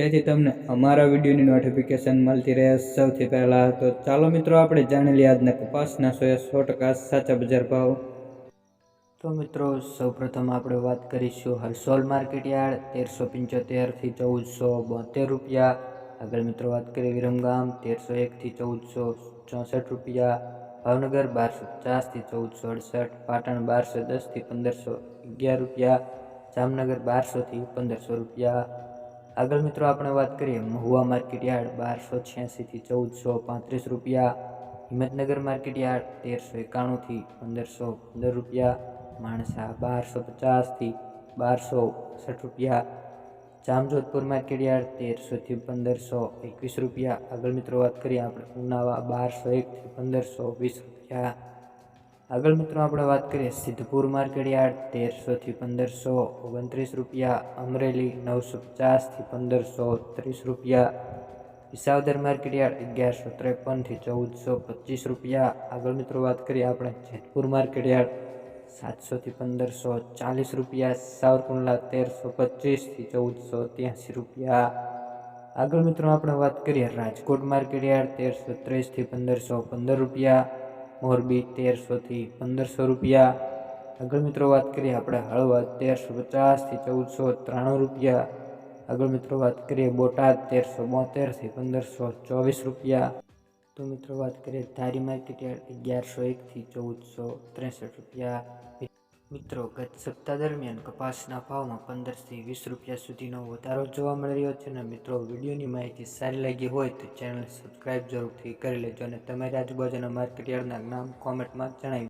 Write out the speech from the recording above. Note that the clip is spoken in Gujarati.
જેથી તમને અમારા વિડીયોની નોટિફિકેશન મળતી રહે સૌથી પહેલાં તો ચાલો મિત્રો આપણે જાણી લઈએ આજના કપાસના સો સો ટકા સાચા બજાર ભાવ. તો મિત્રો, સૌપ્રથમ આપણે વાત કરીશું હરસોલ માર્કેટ યાર્ડ, તેરસો પંચોતેરથી ચૌદસો બોતેર રૂપિયા. આગળ મિત્રો વાત કરીએ વિરમગામ, તેરસો એકથી ચૌદસો ચોસઠ રૂપિયા. ભાવનગર, બારસો પચાસથી ચૌદસો અડસઠ. પાટણ, બારસો દસથી પંદરસો અગિયાર રૂપિયા. જામનગર બારસોથી પંદરસો રૂપિયા. આગળ મિત્રો આપણે વાત કરીએ મહુવા માર્કેટ યાર્ડ બારસો છ્યાસીથી ચૌદસો પાંત્રીસ રૂપિયા, હિંમતનગર માર્કેટ યાર્ડ તેરસો એકાણુંથી પંદરસો પંદર રૂપિયા, માણસા બારસો પચાસથી બારસો સઠ રૂપિયા, જામજોધપુર માર્કેટ યાર્ડ તેરસોથી પંદરસો એકવીસ રૂપિયા. આગળ મિત્રો વાત કરીએ આપણે ઉનાવા બારસો એકથી પંદરસો વીસ રૂપિયા. આગળ મિત્રો આપણે વાત કરીએ સિદ્ધપુર માર્કેટ યાર્ડ તેરસોથી પંદરસો ઓગણત્રીસ રૂપિયા, અમરેલી નવસો પચાસથી પંદરસો ત્રીસ રૂપિયા, વિસાવદર માર્કેટ યાર્ડ અગિયારસો ત્રેપનથી ચૌદસો પચીસ રૂપિયા. આગળ મિત્રો વાત કરીએ આપણે જેતપુર માર્કેટ યાર્ડ સાતસોથી પંદરસો ચાલીસ રૂપિયા, સાવરકુંડલા તેરસો પચીસથી ચૌદસો ત્યાંસી રૂપિયા. આગળ મિત્રો આપણે વાત કરીએ રાજકોટ માર્કેટ યાર્ડ, તેરસો ત્રીસથી પંદરસો પંદર રૂપિયા મોરબી તેરસોથી પંદરસો રૂપિયા. આગળ મિત્રો વાત કરીએ આપણે હળવદ તેરસો પચાસથી ચૌદસો ત્રાણું રૂપિયા. આગળ મિત્રો વાત કરીએ બોટાદ તેરસો બોતેરથી પંદરસો ચોવીસ રૂપિયા. તો મિત્રો વાત કરીએ ધારી માર્કેટ યાર્ડ અગિયારસો એકથી ચૌદસો ત્રેસઠ રૂપિયા. મિત્રો, ગત સપ્તાહ દરમિયાન કપાસના ભાવમાં પંદરથી વીસ રૂપિયા સુધીનો વધારો જોવા મળી રહ્યો છે અને મિત્રો, વિડીયોની માહિતી સારી લાગી હોય તો ચેનલ સબસ્ક્રાઈબ જરૂરથી કરી લેજો અને તમારી આજુબાજુના માર્કેટ નામ કોમેન્ટમાં જણાવી